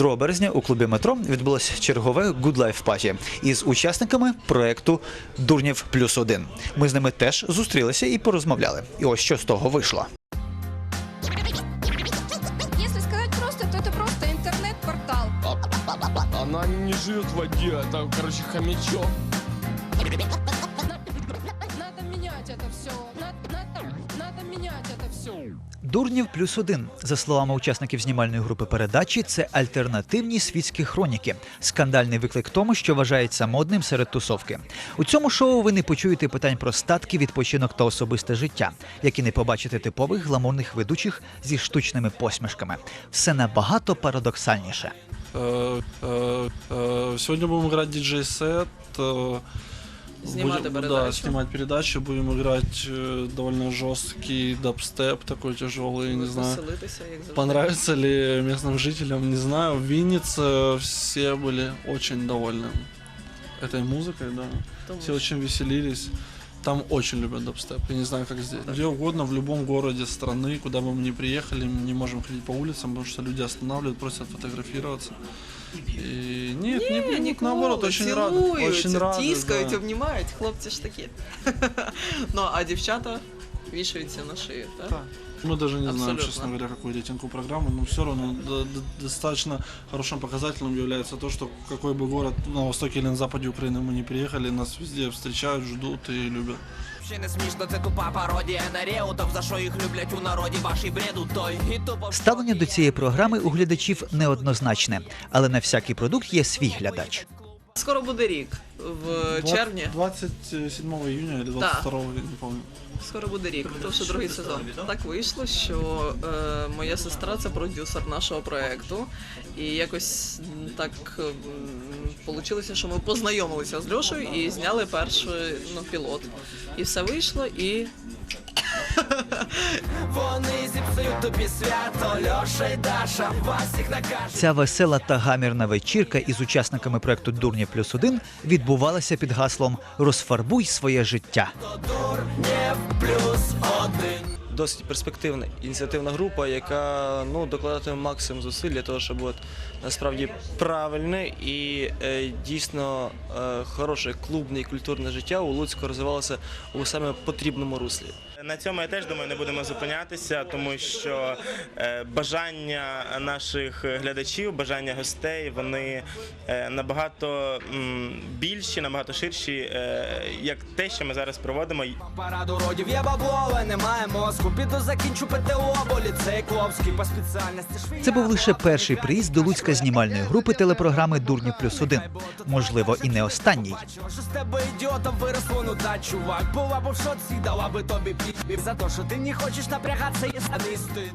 2 березня у клубі метро відбулося чергове Good Life Party із учасниками проекту Дурнів плюс один. Ми з ними теж зустрілися і порозмовляли. І ось що з того вийшло. Если сказать просто, то это просто интернет-портал. Она не живет в воде, это, короче, хомячок. надо менять это все. Дурнів плюс один, за словами учасників знімальної групи передачі, це альтернативні світські хроніки. Скандальний виклик тому, що вважається модним серед тусовки. У цьому шоу ви не почуєте питань про статки, відпочинок та особисте життя, які не побачите типових гламурних ведучих зі штучними посмішками. Все набагато парадоксальніше. Э, э, э, Сегодня будем играть диджей-сет. э, Снимать будем- передачу. Да, снимать передачу. Будем играть э, довольно жесткий дабстеп, такой тяжелый, не знаю. Веселитися, як завжди. Понравится ли местным жителям, не знаю. В Виннице все были очень довольны этой музыкой, да. Тому Все що- очень веселились. Там очень любят дабстеп. Я не знаю, как здесь. Где угодно, в любом городе страны, куда бы мы ни приехали, мы не можем ходить по улицам, потому что люди останавливают, просят фотографироваться. И нет, не, Ні, не, наоборот, очень рады. цілують, Очень рады, тіскають, да. обнімають, хлопці ж такі. ну, а дівчата вішаються на шию, так? Да. Мы даже не знаем, Абсолютно. честно говоря, какой рейтинг у программы, но все равно до- до- достаточно хорошим показателем является то, что в какой бы город на востоке или на западе Украины мы не приехали, нас везде встречают, ждут и любят. Ще не смішно, це тупа пародія на реутов, за що їх люблять у народі, ваші бреду той і тупо. Ставлення до цієї програми у глядачів неоднозначне, але на всякий продукт є свій глядач. Скоро буде рік, в червні. 27 июня или 22, я не помню. Скоро буде рік, тому що другий сезон. Так вийшло, що е, моя сестра це продюсер нашого проекту. І якось так вийшло, що ми познайомилися з Льошею і зняли перший ну, пілот. І все вийшло, і Вони зіпсують тобі свято, Льоша і Даша, вас всіх накажуть. Ця весела та гамірна вечірка із учасниками проекту Дурнів плюс один відбувалася під гаслом Розфарбуй своє життя. Досить перспективна ініціативна група, яка ну докладатиме максимум зусиль для того, щоб от насправді правильне і е, дійсно е, хороше клубне і культурне життя у Луцьку розвивалося у саме потрібному руслі. На цьому я теж думаю, не будемо зупинятися, тому що е, бажання наших глядачів, бажання гостей, вони е, набагато більші, набагато ширші, е, як те, що ми зараз проводимо. Параду родів є бабло, але немає мозку. Піду закінчу ПТО, бо ліцей Кловський по спеціальності швія. Це був лише перший приїзд до Луцька знімальної групи телепрограми Дурні плюс один. Можливо, і не останній. Що з тебе ідіотом виросло, ну да, чувак. Була б в шоці, дала би тобі пі за те, що ти не хочеш напрягатися, є стid.